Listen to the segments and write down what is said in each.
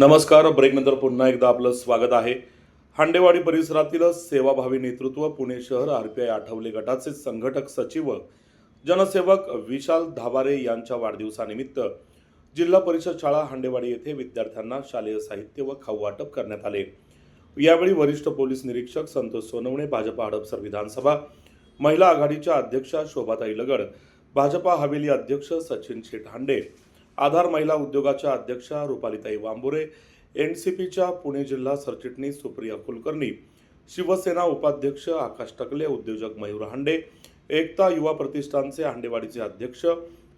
नमस्कार ब्रेकनंतर पुन्हा एकदा आपलं स्वागत आहे. हांडेवाडी परिसरातील सेवाभावी नेतृत्व पुणे शहर आर पी आय आठवले गटाचे संघटक सचिव जनसेवक विशाल धाबारे यांच्या वाढदिवसानिमित्त जिल्हा परिषद शाळा हांडेवाडी येथे विद्यार्थ्यांना शालेय साहित्य व खाऊ वाटप करण्यात आले. यावेळी वरिष्ठ पोलीस निरीक्षक संतोष सोनवणे भाजपा हडपसर विधानसभा महिला आघाडीच्या अध्यक्षा शोभाताई लगड भाजपा हवेली अध्यक्ष सचिन शेठ हांडे आधार महिला उद्योगाच्या अध्यक्षा रुपालीताई वांबुरे एन सी पीच्या पुणे जिल्हा सरचिटणीस सुप्रिया कुलकर्णी शिवसेना उपाध्यक्ष आकाश टकले उद्योजक मयूर हांडे एकता युवा प्रतिष्ठानचे हांडेवाडीचे अध्यक्ष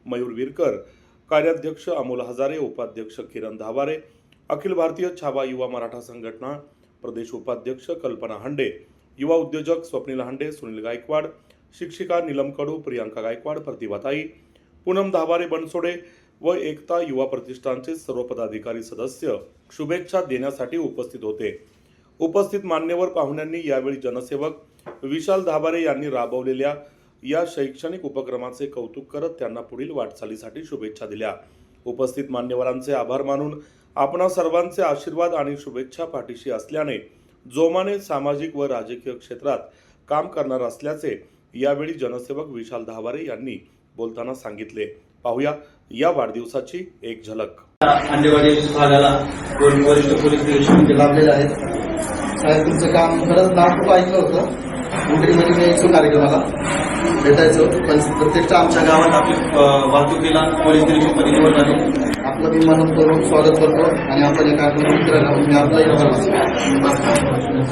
मयूर विरकर कार्याध्यक्ष अमोल हजारे उपाध्यक्ष किरण धावारे अखिल भारतीय छावा युवा मराठा संघटना प्रदेश उपाध्यक्ष कल्पना हांडे युवा उद्योजक स्वप्नील हांडे सुनील गायकवाड शिक्षिका नीलम कडू प्रियांका गायकवाड प्रतिभाताई पूनम धाबारे बनसोडे व एकता युवा प्रतिष्ठानचे सर्व पदाधिकारी सदस्य शुभेच्छा देण्यासाठी उपस्थित होते. उपस्थित मान्यवर पाहुण्यांनी यावेळी जनसेवक विशाल धाबारे यांनी राबवलेल्या या शैक्षणिक उपक्रमाचे कौतुक करत त्यांना पुढील वाटचालीसाठी शुभेच्छा दिल्या. उपस्थित मान्यवरांचे आभार मानून आपणा सर्वांचे आशीर्वाद आणि शुभेच्छा पाठीशी असल्याने जोमाने सामाजिक व राजकीय क्षेत्रात काम करणार असल्याचे यावेळी जनसेवक विशाल धावारे यांनी बोलताना सांगितले. पाहूया या वाढदिवसाची एक झलक. अंडेवाडी भागाला दोन वरिष्ठ पोलीस निरीक्षक लाभलेले आहेत. साहेब तुमचं काम खरंच नाव खूप ऐकलं होतं. मुंबईमध्ये मी यायचो कार्यक्रमाला. भेटायचो. पण प्रत्यक्ष आमच्या गावात आपली वाहतुकीला पोलीस निरीक्षक निवड झाली आपलं मी मनन करून स्वागत करतो आणि आपण या कार्यक्रमात करायला मी आपलाही आभार मानतो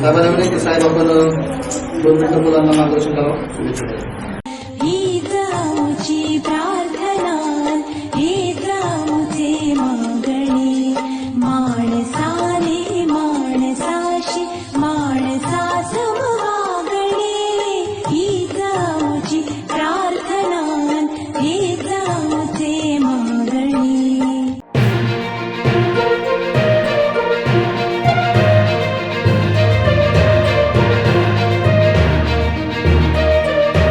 साहेबांना की साहेब आपण दोन मिनिटं मुलांना मार्गदर्शन करावं?